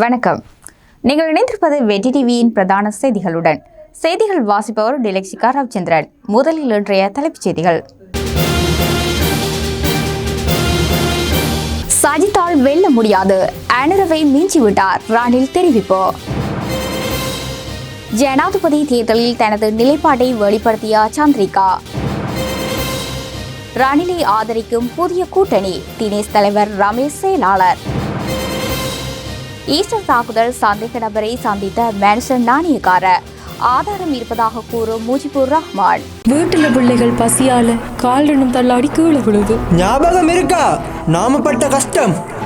வணக்கம். நீங்கள் இணைந்திருப்பது வெற்றி டிவியின் பிரதான செய்திகளுடன். செய்திகள் வாசிப்பவர் டிலெக்ஷிகா ரவிச்சந்திரன். முதலில் இன்றைய தலைப்புச் செய்திகள். சஜித்தால் வெல்ல முடியாது. அனுரவை மிஞ்சிவிட்டார். ராணில் தெரிவிப்பு. ஜனாதிபதி தேர்தலில் தனது நிலைப்பாட்டை வெளிப்படுத்திய சந்திரிகா. ரணிலை ஆதரிக்கும் புதிய கூட்டணி தினேஷ் தலைவர் ரமேஷ் செயலாளர். ஈஸ்டர் தாக்குதல் சந்தேக நபரை சந்தித்த மேன்சன் நாணயக்கார. ஆதாரம் இருப்பதாக கூறும் முஜிபுர் ரஹ்மான். வீட்டுல பிள்ளைகள் பசியால காலனும் தள்ளாடி கீழே விழுது. ஞாபகம் இருக்கா? நாம பட்ட கஷ்டம்.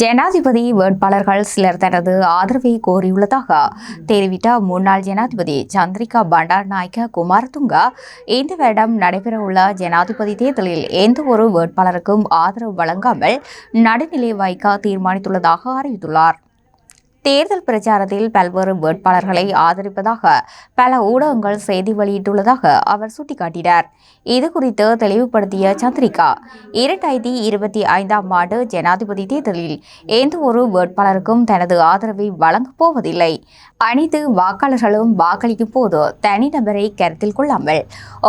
ஜனாதிபதி வேட்பாளர்கள் சிலர் தனது ஆதரவை கோரியுள்ளதாக தெரிவித்த முன்னாள் ஜனாதிபதி சந்திரிகா பண்டாரநாயக்க குமாரதுங்கா இந்த வருடம் நடைபெறவுள்ள ஜனாதிபதி தேர்தலில் எந்த ஒரு வேட்பாளருக்கும் ஆதரவு வழங்காமல் நடுநிலை வைக்க தீர்மானித்துள்ளதாக அறிவித்துள்ளார். தேர்தல் பிரச்சாரத்தில் பல்வேறு வேட்பாளர்களை ஆதரிப்பதாக பல ஊடகங்கள் செய்தி வெளியிட்டுள்ளதாக அவர் சுட்டிக்காட்டினார். இது குறித்து தெளிவுபடுத்திய சந்திரிகா இரண்டாயிரத்தி இருபத்தி ஐந்தாம் ஆண்டு ஜனாதிபதி தேர்தலில் எந்த ஒரு வேட்பாளருக்கும் தனது ஆதரவை வழங்கப் போவதில்லை. அனைத்து வாக்காளர்களும் வாக்களிக்கும் போது தனிநபரை கருத்தில் கொள்ளாமல்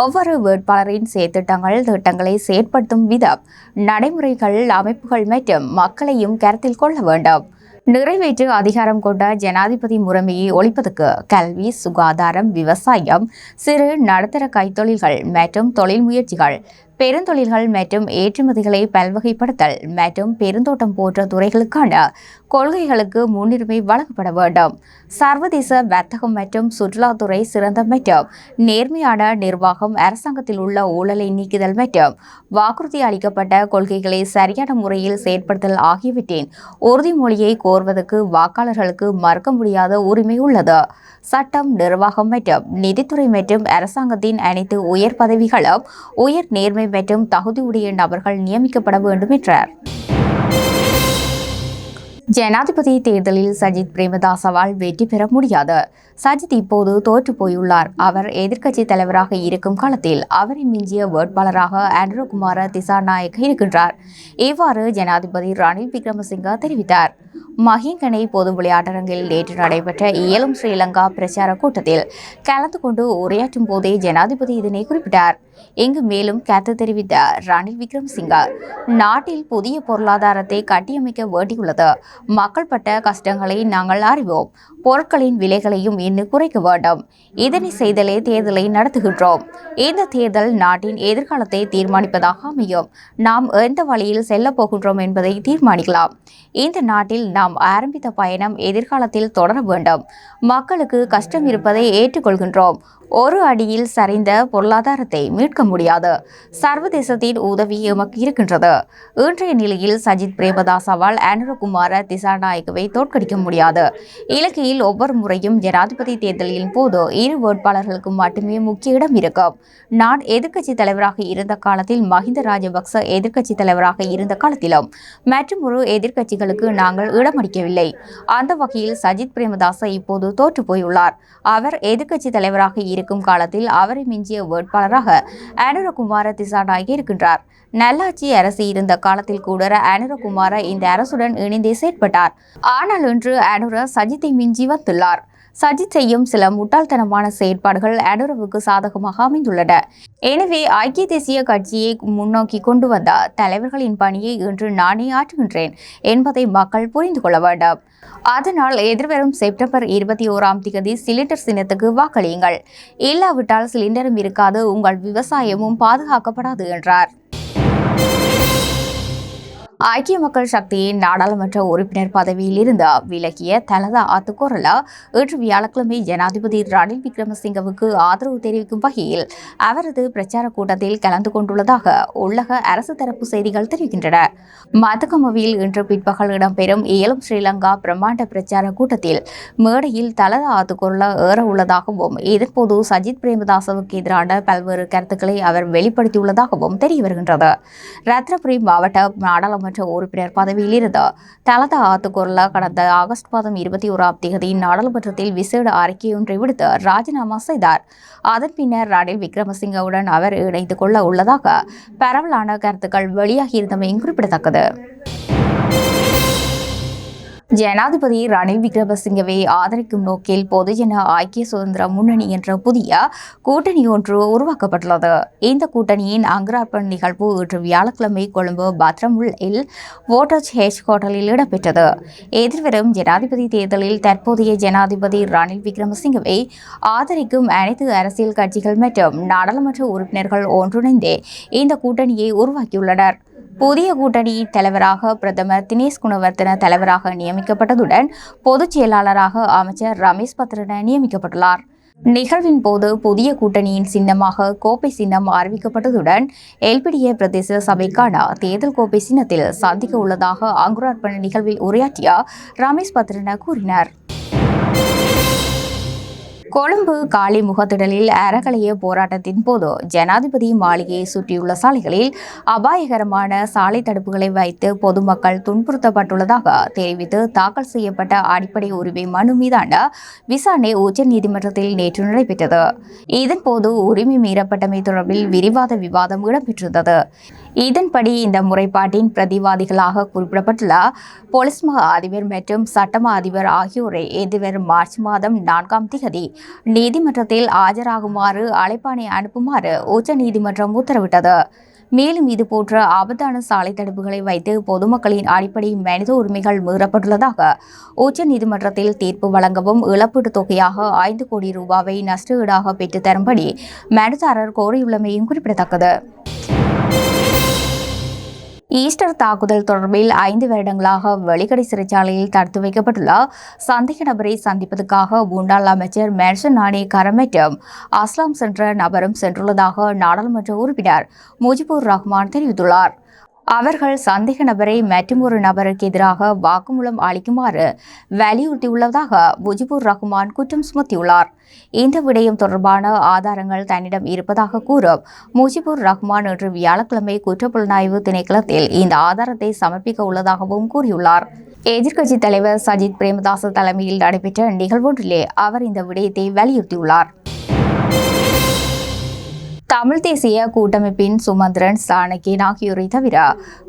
ஒவ்வொரு வேட்பாளரின் செயற்திட்டங்கள் திட்டங்களை செயற்படுத்தும் விதம் நடைமுறைகள் அமைப்புகள் மற்றும் மக்களையும் கருத்தில் கொள்ள வேண்டும். நிறைவேற்று அதிகாரம் கொண்ட ஜனாதிபதி முறைமையை ஒழிப்பதற்கு கல்வி சுகாதாரம் விவசாயம் சிறு நடுத்தர கைத்தொழில்கள் மற்றும் தொழில் முயற்சிகள் பெருந்தொழில்கள் மற்றும் ஏற்றுமதிகளை பல்வகைப்படுத்தல் மற்றும் பெருந்தோட்டம் போன்ற துறைகளுக்கான கொள்கைகளுக்கு முன்னுரிமை வழங்கப்பட வேண்டும். சர்வதேச வர்த்தகம் மற்றும் சுற்றுலாத்துறை சிறந்த மற்றும் நேர்மையான நிர்வாகம் அரசாங்கத்தில் உள்ள ஊழலை நீக்குதல் மற்றும் வாக்குறுதி அளிக்கப்பட்ட கொள்கைகளை சரியான முறையில் செயற்படுத்தல் ஆகியவற்றின் உறுதிமொழியை கோருவதற்கு வாக்காளர்களுக்கு மறுக்க முடியாத உரிமை உள்ளது. சட்டம் நிர்வாகம் மற்றும் நிதித்துறை மற்றும் அரசாங்கத்தின் அனைத்து உயர் பதவிகளும் உயர் நேர்மை மற்றும் தகுதியுடைய நபர்கள் நியமிக்கப்பட வேண்டும் என்றார். ஜனாதிபதி தேர்தலில் சஜித் பிரேமதாசவால் வெற்றி பெற முடியாது. சஜித் இப்போது தோற்று போயுள்ளார். அவர் எதிர்க்கட்சி தலைவராக இருக்கும் காலத்தில் அவரை மிஞ்சிய வேட்பாளராக ஆண்ட்ரோகுமார திசாநாயக் இருக்கின்றார். இவ்வாறு ஜனாதிபதி ரணில் விக்ரமசிங்க தெரிவித்தார். மஹிங்கனை பொது விளையாட்டரங்கில் நேற்று நடைபெற்ற இயலும் ஸ்ரீலங்கா பிரச்சார கூட்டத்தில் கலந்து கொண்டு உரையாற்றும் போதே ஜனாதிபதி இதனை குறிப்பிட்டார். இங்கு மேலும் கருத்து தெரிவித்த ரணில் விக்ரமசிங்க நாட்டில் புதிய பொருளாதாரத்தை கட்டியமைக்க வேண்டியுள்ளது. மக்கள் பட்ட கஷ்டங்களை நாங்கள் அறிவோம். பொருட்களின் விலைகளையும் இன்னும் குறைக்க வேண்டும். இதனை செய்தலே தேர்தலை நடத்துகின்றோம். இந்த தேர்தல் நாட்டின் எதிர்காலத்தை தீர்மானிப்பதாக அமையும். நாம் எந்த வழியில் செல்லப் போகின்றோம் என்பதை தீர்மானிக்கலாம். இந்த நாட்டில் நாம் ஆரம்பித்த பயணம் எதிர்காலத்தில் தொடர வேண்டும். மக்களுக்கு கஷ்டம் இருப்பதை ஏற்றுக்கொள்கின்றோம். ஒரு அடியில் சரிந்த பொருளாதாரத்தை மீட்க முடியாது. சர்வதேசத்தின் உதவி எமக்கு இருக்கின்றது. இன்றைய நிலையில் சஜித் பிரேமதாசாவால் அனுரகுமார திசாநாயக்கவை தோற்கடிக்க முடியாது. இலங்கையில் ஒவ்வொரு முறையும் ஜனாதிபதி தேர்தலின் போது இரு வேட்பாளர்களுக்கு மட்டுமே முக்கிய இடம் இருக்கும் நான் எதிர்க்கட்சி தலைவராக இருந்த காலத்தில் மஹிந்த ராஜபக்ச எதிர்க்கட்சி தலைவராக இருந்த காலத்திலும் மற்றும் ஒரு எதிர்க்கட்சிகளுக்கு நாங்கள் இடமளிக்கவில்லை. அந்த வகையில் சஜித் பிரேமதாச இப்போது தோற்று போயுள்ளார் அவர் எதிர்க்கட்சி தலைவராக இருக்கும் காலத்தில் அவரை மிஞ்சிய வேட்பாளராக அனுரகுமார திசாநாயகி இருக்கின்றார். நல்லாட்சி அரசு இருந்த காலத்தில் கூட அனுரகுமார இந்த அரசுடன் இணைந்தே செயற்பட்டார். ஆனால் இன்று அனுர சஜித்தை மிஞ்சி வந்துள்ளார். சஜித் செய்யும் சில முட்டாள்தனமான செயற்பாடுகள் அடோரவுக்கு சாதகமாக அமைந்துள்ளன. எனவே ஐக்கிய தேசிய கட்சியை முன்னோக்கி கொண்டு வந்த தலைவர்களின் பணியை இன்று நானே ஆற்றுகின்றேன் என்பதை மக்கள் புரிந்து கொள்ள வேண்டும். அதனால் எதிர்வரும் செப்டம்பர் இருபத்தி ஓராம் தேதி சிலிண்டர் சின்னத்துக்கு வாக்களியுங்கள். இல்லாவிட்டால் சிலிண்டரும் இருக்காது உங்கள் விவசாயமும் பாதுகாக்கப்படாது என்றார். ஐக்கிய மக்கள் சக்தியின் நாடாளுமன்ற உறுப்பினர் பதவியில் விலகிய தலதா ஆத்துக்கோரலா இன்று வியாழக்கிழமை ஜனாதிபதி ரணில் விக்ரமசிங்கவுக்கு ஆதரவு தெரிவிக்கும் வகையில் அவரது பிரச்சார கூட்டத்தில் கலந்து கொண்டுள்ளதாக உள்ளக அரசு தரப்பு செய்திகள் தெரிவிக்கின்றன. மதுகமவில் இன்று பிற்பகல் இடம்பெறும் இயலும் ஸ்ரீலங்கா பிரம்மாண்ட பிரச்சார கூட்டத்தில் மேடையில் தலதா ஆத்துக்கோரலா ஏற உள்ளதாகவும் இதன்போது சஜித் பிரேமதாசவுக்கு எதிரான பல்வேறு கருத்துக்களை அவர் வெளிப்படுத்தியுள்ளதாகவும் தெரிய வருகின்றது ரத்னபுரி மாவட்ட நாடாளுமன்ற உறுப்பினர் பதவியில் இருந்தார் தலதா ஆத்துக்குரலா கடந்த ஆகஸ்ட் மாதம் இருபத்தி ஓராம் தேதி நாடாளுமன்றத்தில் விசேட அறிக்கையொன்றை விடுத்து ராஜினாமா செய்தார். அதன் பின்னர் ரணில் விக்ரமசிங்கவுடன் அவர் இணைந்து கொள்ள உள்ளதாக பரவலான கருத்துக்கள் வெளியாகியிருந்தமையும் குறிப்பிடத்தக்கது. ஜனாதிபதி ரணில் விக்ரமசிங்கவை ஆதரிக்கும் நோக்கில் பொதுஜன ஐக்கிய சுதந்திர முன்னணி என்ற புதிய கூட்டணி ஒன்று உருவாக்கப்பட்டுள்ளது. இந்த கூட்டணியின் அங்குரார்ப்பண் நிகழ்வு இன்று வியாழக்கிழமை கொழும்பு பத்ரமுல்லில் வோட்டர்ஸ் ஹேஜ் ஹோட்டலில் இடம்பெற்றது. எதிர்வரும் ஜனாதிபதி தேர்தலில் தற்போதைய ஜனாதிபதி ரணில் விக்ரமசிங்கவை ஆதரிக்கும் அனைத்து அரசியல் கட்சிகள் மற்றும் நாடாளுமன்ற உறுப்பினர்கள் ஒன்றிணைந்தே இந்த கூட்டணியை உருவாக்கியுள்ளனர். புதிய கூட்டணி தலைவராக பிரதமர் தினேஷ் குணவர்த்தன தலைவராக நியமிக்கப்பட்டதுடன் பொதுச் செயலாளராக அமைச்சர் ரமேஷ் பத்ரன நியமிக்கப்பட்டுள்ளார். நிகழ்வின் போது புதிய கூட்டணியின் சின்னமாக கோப்பை சின்னம் அறிவிக்கப்பட்டதுடன் எல்பிடிஏ பிரதேச சபைக்கான தேர்தல் கோப்பை சின்னத்தில் சந்திக்க உள்ளதாக அங்குரார்ப்பண நிகழ்வில் உரையாற்றிய ரமேஷ் பத்ரன கூறினார். கொழும்பு காலி முகத்திடலில் அறக்கலைய போராட்டத்தின் போது ஜனாதிபதி மாளிகையை சுற்றியுள்ள சாலைகளில் அபாயகரமான சாலை தடுப்புகளை வைத்து பொதுமக்கள் துன்புறுத்தப்பட்டுள்ளதாக தெரிவித்து தாக்கல் செய்யப்பட்ட அடிப்படை உரிமை மனு மீதான விசாரணை உச்சநீதிமன்றத்தில் நேற்று நடைபெற்றது. இதன்போது உரிமை மீறப்பட்டமை தொடர்பில் விரிவாத விவாதம் இடம்பெற்றிருந்தது. இதன்படி இந்த முறைப்பாட்டின் பிரதிவாதிகளாக குறிப்பிடப்பட்டுள்ள போலீஸ் மா அதிபர் மற்றும் சட்டமா அதிபர் ஆகியோரை எதிர்வரும் மார்ச் மாதம் நான்காம் திகதி நீதிமன்றத்தில் ஆஜராகுமாறு அழைப்பாணை அனுப்புமாறு உச்சநீதிமன்றம் உத்தரவிட்டது. மேலும் இதுபோன்ற ஆபத்தான சாலை தடுப்புகளை வைத்து பொதுமக்களின் அடிப்படை மனித உரிமைகள் மீறப்பட்டுள்ளதாக உச்சநீதிமன்றத்தில் தீர்ப்பு வழங்கவும் இழப்பீட்டுத் தொகையாக ஐந்து கோடி ரூபாவை நஷ்டஈடாக பெற்றுத் தரும்படி மனுதாரர் கோரியுள்ளமையும் குறிப்பிடத்தக்கது. ஈஸ்டர் தாக்குதல் தொடர்பில் ஐந்து வருடங்களாக வெளிக்கடை சிறைச்சாலையில் தடுத்து வைக்கப்பட்டுள்ள சந்தேக நபரை சந்திப்பதற்காக முன்னாள் அமைச்சர் மேன்சன் நாணி கரமேட்டம் அஸ்லாம் சென்ற நபரும் சென்றுள்ளதாக நாடாளுமன்ற உறுப்பினர் முஜிபுர் ரஹ்மான் தெரிவித்துள்ளார். அவர்கள் சந்தேக நபரை மற்றொரு நபருக்கு எதிராக வாக்குமூலம் அளிக்குமாறு வலியுறுத்தியுள்ளதாக முஜிபுர் ரஹ்மான் குற்றம் சுமத்தியுள்ளார். இந்த விடயம் தொடர்பான ஆதாரங்கள் தன்னிடம் இருப்பதாக கூறும் முஜிபுர் ரஹ்மான் இன்று வியாழக்கிழமை குற்றப்புலனாய்வு திணைக்களத்தில் இந்த ஆதாரத்தை சமர்ப்பிக்க உள்ளதாகவும் கூறியுள்ளார். எதிர்க்கட்சித் தலைவர் சஜித் பிரேமதாச தலைமையில் நடைபெற்ற நிகழ்வொன்றிலே அவர் இந்த விடயத்தை வலியுறுத்தியுள்ளார். தமிழ் தேசிய கூட்டமைப்பின் சுமந்திரன் சாணக்கியன் ஆகியோரை தவிர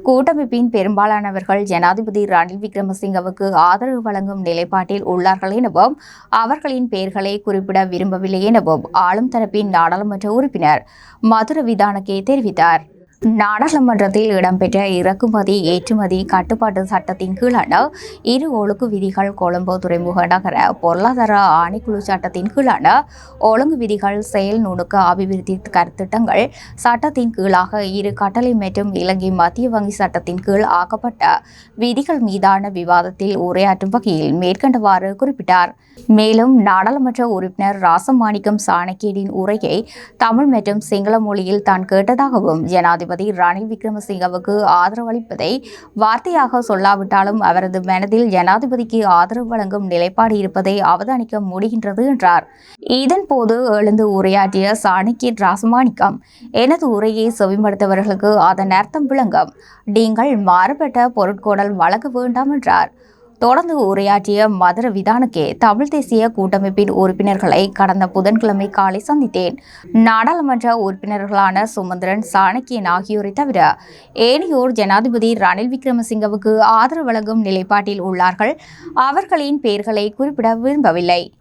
கூட்டமைப்பின் பெரும்பாலானவர்கள் ஜனாதிபதி ரணில் விக்ரமசிங்கவுக்கு ஆதரவு வழங்கும் நிலைப்பாட்டில் உள்ளார்கள் எனவும் அவர்களின் பெயர்களை குறிப்பிட விரும்பவில்லை எனவும் ஆளும் தரப்பின் நாடாளுமன்ற உறுப்பினர் மதுர விதானகே தெரிவித்தார். நாடாளுமன்றத்தில் இடம்பெற்ற இறக்குமதி ஏற்றுமதி கட்டுப்பாட்டு சட்டத்தின் கீழான இரு ஒழுங்கு விதிகள் கொழும்பு துறைமுக நகர பொருளாதார ஆணைக்குழு சட்டத்தின் கீழான ஒழுங்கு விதிகள் செயல் நுணுக்க அபிவிருத்தி கருத்திட்டங்கள் சட்டத்தின் கீழாக இரு கட்டளை மற்றும் இலங்கை மத்திய வங்கி சட்டத்தின் கீழ் ஆக்கப்பட்ட விதிகள் மீதான விவாதத்தில் உரையாற்றும் வகையில் மேற்கண்டவாறு குறிப்பிட்டார். மேலும் நாடாளுமன்ற உறுப்பினர் ராசமாணிக்கம் சாணக்கேடின் உரையை தமிழ் மற்றும் சிங்கள மொழியில் தான் கேட்டதாகவும் ஜனாதிபதி ரணில் விக்ரமசிங்கவுக்கு ஆதரவளிப்பதை வார்த்தையாக சொல்லாவிட்டாலும் அவரது மனதில் ஜனாதிபதிக்கு ஆதரவு வழங்கும் நிலைப்பாடு இருப்பதை அவதானிக்க முடிகின்றது என்றார். இதன்போது எழுந்து உரையாற்றிய சாணக்கிய ராசமாணிக்கம் எனது உரையை செவிமடுத்தவர்களுக்கு அதன் அர்த்தம் விளங்கும். நீங்கள் மாறுபட்ட பொருட்கோடல் வழங்க வேண்டாம் என்றார். தொடர்ந்து உரையாற்றிய மதுர விதானக்கே தமிழ் தேசிய கூட்டமைப்பின் உறுப்பினர்களை கடந்த புதன்கிழமை காலை சந்தித்தேன். நாடாளுமன்ற உறுப்பினர்களான சுமந்திரன் சாணக்கியன் ஆகியோரை தவிர ஏனையோர் ஜனாதிபதி ரணில் விக்ரமசிங்கவுக்கு ஆதரவு வழங்கும் நிலைப்பாட்டில் உள்ளார்கள். அவர்களின் பெயர்களை குறிப்பிட விரும்பவில்லை.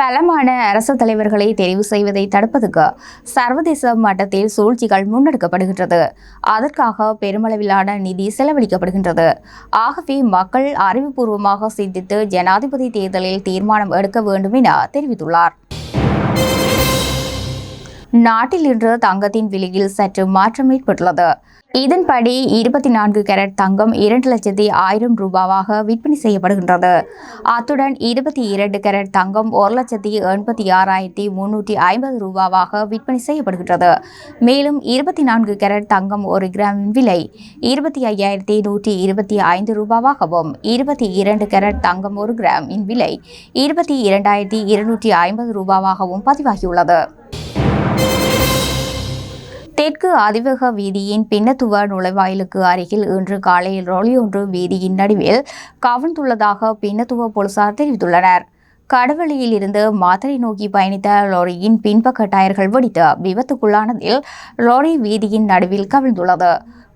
பலமான அரசு தலைவர்களை தெரிவு செய்வதை தடுப்பதற்கு சர்வதேச மட்டத்தில் சூழ்ச்சிகள் முன்னெடுக்கப்படுகின்றது. அதற்காக பெருமளவிலான நிதி செலவழிக்கப்படுகின்றது. ஆகவே மக்கள் அறிவுபூர்வமாக சிந்தித்து ஜனாதிபதி தேர்தலில் தீர்மானம் எடுக்க வேண்டும் என தெரிவித்துள்ளார். நாட்டில் இன்று தங்கத்தின் விலையில் சற்று மாற்றம் ஏற்பட்டுள்ளது. இதன்படி இருபத்தி நான்கு கேரட் தங்கம் இரண்டு லட்சத்தி ஆயிரம் ரூபாவாக விற்பனை செய்யப்படுகின்றது. அத்துடன் இருபத்தி இரண்டு கேரட் தங்கம் ஒரு லட்சத்தி எண்பத்தி ஆறாயிரத்தி முன்னூற்றி ஐம்பது ரூபாவாக விற்பனை செய்யப்படுகின்றது. மேலும் இருபத்தி நான்கு கேரட் தங்கம் ஒரு கிராமின் விலை இருபத்தி ஐயாயிரத்தி நூற்றி இருபத்தி ஐந்து ரூபாவாகவும் இருபத்தி இரண்டு கேரட் தங்கம் ஒரு கிராமின் விலை இருபத்தி இரண்டாயிரத்தி இருநூற்றி ஐம்பது ரூபாவாகவும் பதிவாகியுள்ளது. தெற்கு அதிவேக வீதியின் பின்னத்துவ நுழைவாயிலுக்கு அருகில் இன்று காலையில் ரோலியொன்று ஒன்று வீதியின் நடுவில் கவிழ்ந்துள்ளதாக பின்னத்துவ போலீசார் தெரிவித்துள்ளனர். கடவெளியில் இருந்து மாத்தரை நோக்கி பயணித்த லாரியின் பின்பக்க டயர்கள் வெடித்து விபத்துக்குள்ளானதில் லாரி வீதியின் நடுவில் கவிழ்ந்துள்ளது.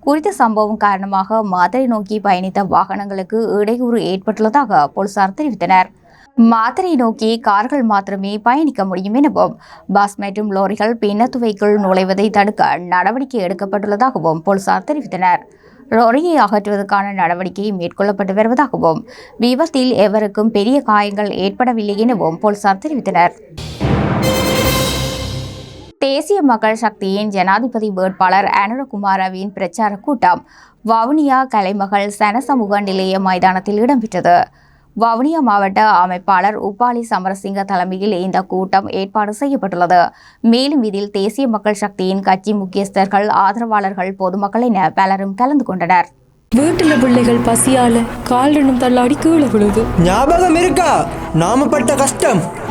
குறித்த சம்பவம் காரணமாக மாத்தரை நோக்கி பயணித்த வாகனங்களுக்கு இடையூறு ஏற்பட்டுள்ளதாக போலீசார் தெரிவித்தனர். மாத்தறை நோக்கி கார்கள் மாத்திரமே பயணிக்க முடியும் எனவும் பஸ் மற்றும் லாரிகள் பின்னத்துவைக்குள் நுழைவதை தடுக்க நடவடிக்கை எடுக்கப்பட்டுள்ளதாகவும் போலீசார் தெரிவித்தனர். லாரியை அகற்றுவதற்கான நடவடிக்கை மேற்கொள்ளப்பட்டு வருவதாகவும் விபத்தில் எவருக்கும் பெரிய காயங்கள் ஏற்படவில்லை எனவும் போலீசார் தெரிவித்தனர். தேசிய மக்கள் சக்தியின் ஜனாதிபதி வேட்பாளர் அனுரகுமாரவின் பிரச்சார கூட்டம் வவுனியா கலைமகள் சனசமூக நிலைய மைதானத்தில் இடம்பெற்றது. வவுனியா மாவட்ட அமைப்பாளர் உப்பாலி சமரசிங்க தலைமையில் இந்த கூட்டம் ஏற்பாடு செய்யப்பட்டுள்ளது. மேலும் இதில் தேசிய மக்கள் சக்தியின் கட்சி முக்கியஸ்தர்கள் ஆதரவாளர்கள் பொதுமக்கள் என பலரும் கலந்து கொண்டனர். வீட்டுல பிள்ளைகள் பசியால காலிடணும் தள்ளாடி கீழே விழுது. ஞாபகம் இருக்கா? நாம பட்ட கஷ்டம்.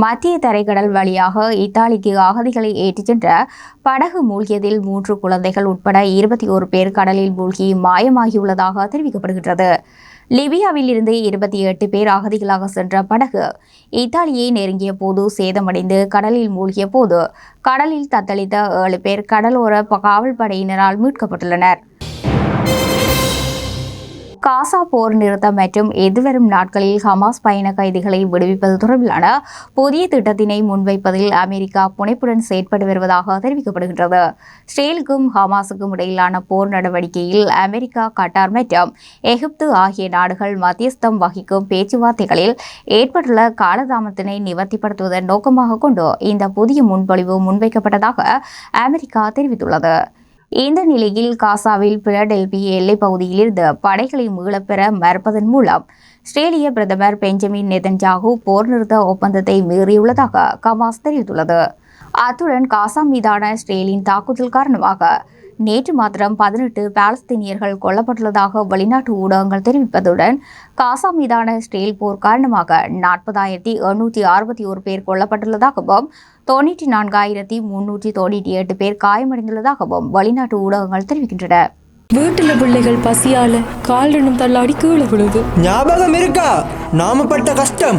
மத்திய தரைக்கடல் வழியாக இத்தாலிக்கு அகதிகளை ஏற்றிச் சென்ற படகு மூழ்கியதில் மூன்று குழந்தைகள் உட்பட இருபத்தி ஒரு பேர் கடலில் மூழ்கி மாயமாகியுள்ளதாக தெரிவிக்கப்படுகின்றது. லிபியாவில் இருந்து இருபத்தி எட்டு பேர் அகதிகளாக சென்ற படகு இத்தாலியை நெருங்கிய போது சேதமடைந்து கடலில் மூழ்கிய போது கடலில் தத்தளித்த ஏழு பேர் கடலோர காவல் படையினரால் மீட்கப்பட்டுள்ளனர். காசா போர் நிறுத்தம் மற்றும் எதிர்வரும் நாட்களில் ஹமாஸ் பயண கைதிகளை விடுவிப்பது தொடர்பிலான புதிய திட்டத்தினை முன்வைப்பதில் அமெரிக்கா புனைப்புடன் செயற்பட்டு வருவதாக தெரிவிக்கப்படுகின்றது. ஸ்ரேலுக்கும் ஹமாஸுக்கும் இடையிலான போர் நடவடிக்கையில் அமெரிக்கா கட்டார் மற்றும் எகிப்து ஆகிய நாடுகள் மத்தியஸ்தம் வகிக்கும் பேச்சுவார்த்தைகளில் ஏற்பட்டுள்ள காலதாமத்தினை நிவர்த்திப்படுத்துவதன் நோக்கமாக கொண்டு இந்த புதிய முன்மொழிவு முன்வைக்கப்பட்டதாக அமெரிக்கா தெரிவித்துள்ளது. இந்த நிலையில் காசாவில் பிலடெல்பி எல்லைப் பகுதியிலிருந்து படைகளை மீளப்பெற மறுப்பதன் மூலம் இஸ்ரேலிய பிரதமர் பெஞ்சமின் நெதன்ஜாகு போர் நிறுத்த ஒப்பந்தத்தை மீறியுள்ளதாக கமாஸ் தெரிவித்துள்ளது. அத்துடன் காசா மீதான இஸ்ரேலின் தாக்குதல் காரணமாக நேற்று மாத்திரம் பதினெட்டு பாலஸ்தீனியர்கள் கொல்லப்பட்டுள்ளதாக வெளிநாட்டு ஊடகங்கள் தெரிவிப்பதுடன் காசா மீதான இஸ்ரேல் போர் காரணமாக நாற்பதாயிரத்தி எண்ணூற்றி அறுபத்தி ஒரு பேர் கொல்லப்பட்டுள்ளதாகவும் தொண்ணூற்றி நான்காயிரத்தி முன்னூற்றி தொண்ணூற்றி எட்டு பேர் காயமடைந்துள்ளதாகவும் வெளிநாட்டு ஊடகங்கள் தெரிவிக்கின்றன. வீட்டுல பிள்ளைகள் பசியால கால் ரெண்டும் தள்ளாடி கீழே விழுது. ஞாபகம் இருக்கா? நாம பட்ட கஷ்டம்.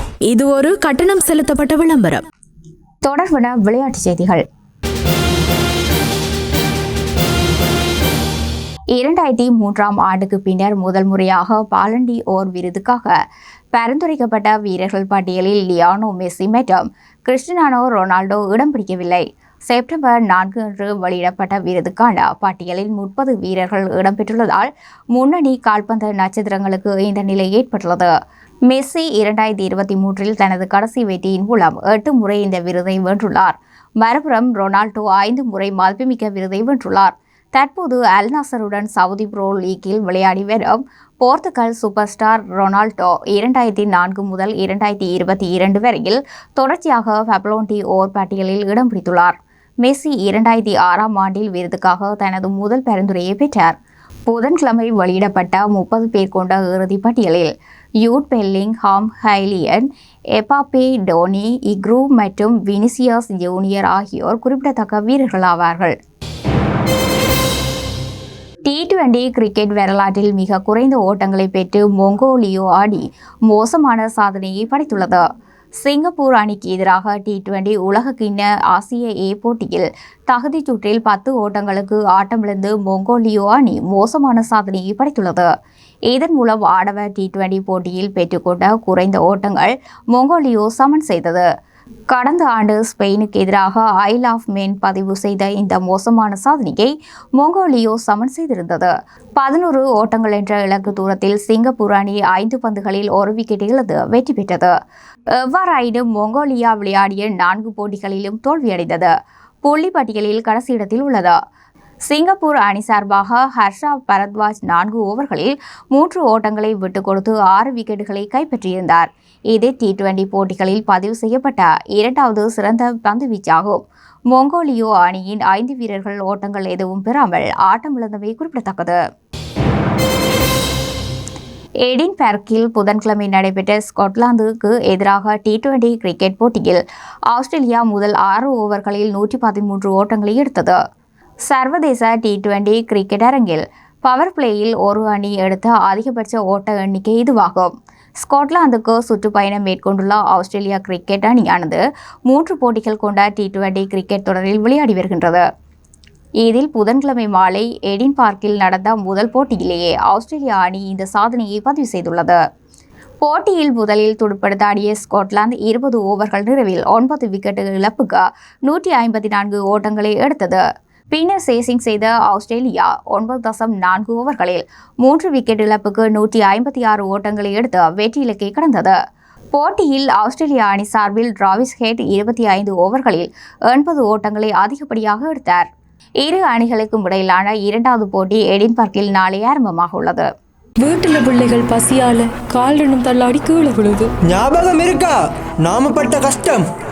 இது ஒரு கட்டணம் செலுத்தப்பட்ட விளம்பரம். தொடர்பன விளையாட்டுச் செய்திகள். இரண்டாயிரத்தி மூன்றாம் ஆண்டுக்கு பின்னர் முதல் முறையாக பாலண்டி ஓர் விருதுக்காக பரிந்துரைக்கப்பட்ட வீரர்கள் பட்டியலில் லியானோ மெஸ்ஸி மற்றும் கிறிஸ்டினானோ ரொனால்டோ இடம் பிடிக்கவில்லை. செப்டம்பர் நான்கு அன்று வெளியிடப்பட்ட விருதுக்கான பட்டியலில் முப்பது வீரர்கள் இடம்பெற்றுள்ளதால் முன்னணி கால்பந்து நட்சத்திரங்களுக்கு இந்த நிலை ஏற்பட்டுள்ளது. மெஸ்ஸி இரண்டாயிரத்தி இருபத்தி மூன்றில் தனது கடைசி வெற்றியின் மூலம் எட்டு முறை இந்த விருதை வென்றுள்ளார். மறுபுறம் ரொனால்டோ ஐந்து முறை மதிப்புமிக்க விருதை வென்றுள்ளார். தற்போது அல் நாசருடன் சவுதி புரோ லீக்கில் விளையாடி வரும் போர்த்துகல் சூப்பர் ஸ்டார் ரொனால்டோ இரண்டாயிரத்தி நான்கு முதல் இரண்டாயிரத்தி இருபத்தி இரண்டு வரையில் தொடர்ச்சியாக ஃபெப்லோண்டி ஓர் பட்டியலில் இடம் பிடித்துள்ளார். மெஸ்ஸி இரண்டாயிரத்தி ஆறாம் ஆண்டில் விருதுக்காக தனது முதல் பரிந்துரையை பெற்றார். புதன்கிழமை வெளியிடப்பட்ட முப்பது பேர் கொண்ட இறுதிப் பட்டியலில் யூட் பெல்லிங் ஹாம் ஹைலியன் எபாபே டோனி இக்ரூ மற்றும் வினிசியஸ் ஜூனியர் ஆகியோர் குறிப்பிடத்தக்க வீரர்கள் ஆவார்கள். டி டுவெண்டி கிரிக்கெட் வரலாற்றில் மிக குறைந்த ஓட்டங்களை பெற்று மொங்கோலியோ ஆடி மோசமான சாதனையை படைத்துள்ளது. சிங்கப்பூர் அணிக்கு எதிராக டி டுவெண்டி உலகக்கிண்ண ஆசிய ஏ போட்டியில் தகுதிச் சுற்றில் பத்து ஓட்டங்களுக்கு ஆட்டமிழந்து மொங்கோலியோ அணி மோசமான சாதனையை படைத்துள்ளது. இதன் மூலம் ஆடவர் டி டுவெண்டி போட்டியில் பெற்றுக்கொண்ட குறைந்த ஓட்டங்கள் மொங்கோலியோ சமன் செய்தது. கடந்த ஆண்டு ஸ்பெயினுக்கு எதிராக ஐல் ஆஃப் மேன் பதிவு செய்த இந்த மோசமான சாதனையை மொங்கோலியோ சமன் செய்திருந்தது. பதினோரு ஓட்டங்கள் என்ற இலக்கு தூரத்தில் சிங்கப்பூர் அணி ஐந்து பந்துகளில் ஒரு விக்கெட் இழந்து வெற்றி பெற்றது. எவ்வாறாயினும் மொங்கோலியா விளையாடிய நான்கு போட்டிகளிலும் தோல்வியடைந்தது. புள்ளி பட்டியலில் கடைசி இடத்தில் உள்ளது. சிங்கப்பூர் அணி சார்பாக ஹர்ஷா பரத்வாஜ் நான்கு ஓவர்களில் மூன்று ஓட்டங்களை விட்டுக் கொடுத்து ஆறு விக்கெட்டுகளை கைப்பற்றியிருந்தார். இது டி டுவெண்டி போட்டிகளில் பதிவு செய்யப்பட்ட இரண்டாவது சிறந்த பந்து வீச்சாகும். மொங்கோலியோ அணியின் ஐந்து வீரர்கள் ஓட்டங்கள் எதுவும் பெறாமல் ஆட்டமிழந்தமை குறிப்பிடத்தக்கது. எடின் பார்க்கில் புதன்கிழமை நடைபெற்ற ஸ்காட்லாந்துக்கு எதிராக டி டுவெண்டி கிரிக்கெட் போட்டியில் ஆஸ்திரேலியா முதல் ஆறு ஓவர்களில் நூற்றி பதிமூன்று ஓட்டங்களை எடுத்தது. சர்வதேச டி டுவெண்டி கிரிக்கெட் அரங்கில் பவர் பிளேயில் ஒரு அணி எடுத்த அதிகபட்ச ஓட்ட எண்ணிக்கை இதுவாகும். ஸ்காட்லாந்துக்கு சுற்றுப்பயணம் மேற்கொண்டுள்ள ஆஸ்திரேலியா கிரிக்கெட் அணியானது மூன்று போட்டிகள் கொண்ட டி டுவெண்டி கிரிக்கெட் தொடரில் விளையாடி வருகின்றது. இதில் புதன்கிழமை மாலை எடின் பார்க்கில் நடந்த முதல் போட்டியிலேயே ஆஸ்திரேலியா அணி இந்த சாதனையை பதிவு செய்துள்ளது. போட்டியில் முதலில் துடுப்படுத்தாடிய ஸ்காட்லாந்து இருபது ஓவர்கள் நிறைவில் ஒன்பது விக்கெட்டு இழப்புக்கு நூற்றி ஐம்பத்தி நான்கு ஓட்டங்களை எடுத்தது. பின்னர் சேசிங் செய்த ஆஸ்திரேலியா ஒன்பது தசம் நான்கு ஓவர்களில் மூன்று விக்கெட் இழப்புக்கு நூற்றி ஐம்பத்தி ஆறு ஓட்டங்களை எடுத்து வெற்றி இலக்கை கடந்தது. போட்டியில் ஆஸ்திரேலியா அணி சார்பில் டிராவிஸ் ஹேட் இருபத்தி ஐந்து ஓவர்களில் எண்பது ஓட்டங்களை அதிகப்படியாக எடுத்தார். இரு அணிகளுக்கும் இடையிலான இரண்டாவது போட்டி எடின்பர்க்கில் நாளை ஆரம்பமாக உள்ளது. வீட்டுல பிள்ளைகள் பசியால காலினும் தள்ளாடி கீழே விழுது. ஞாபகம் இருக்கா? நாம பட்ட கஷ்டம்.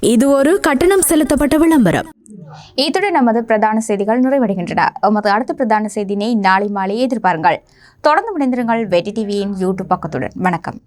இது ஒரு கட்டணம் செலுத்தப்பட்ட விளம்பரம். இத்துடன் நமது பிரதான செய்திகள் நிறைவடைகின்றன. எமது அடுத்த பிரதான செய்தியினை நாளை மாலை எதிர்பாருங்கள். தொடர்ந்து முடிந்திருங்கள் வெட்டி டிவியின் யூடியூப் பக்கத்துடன். வணக்கம்.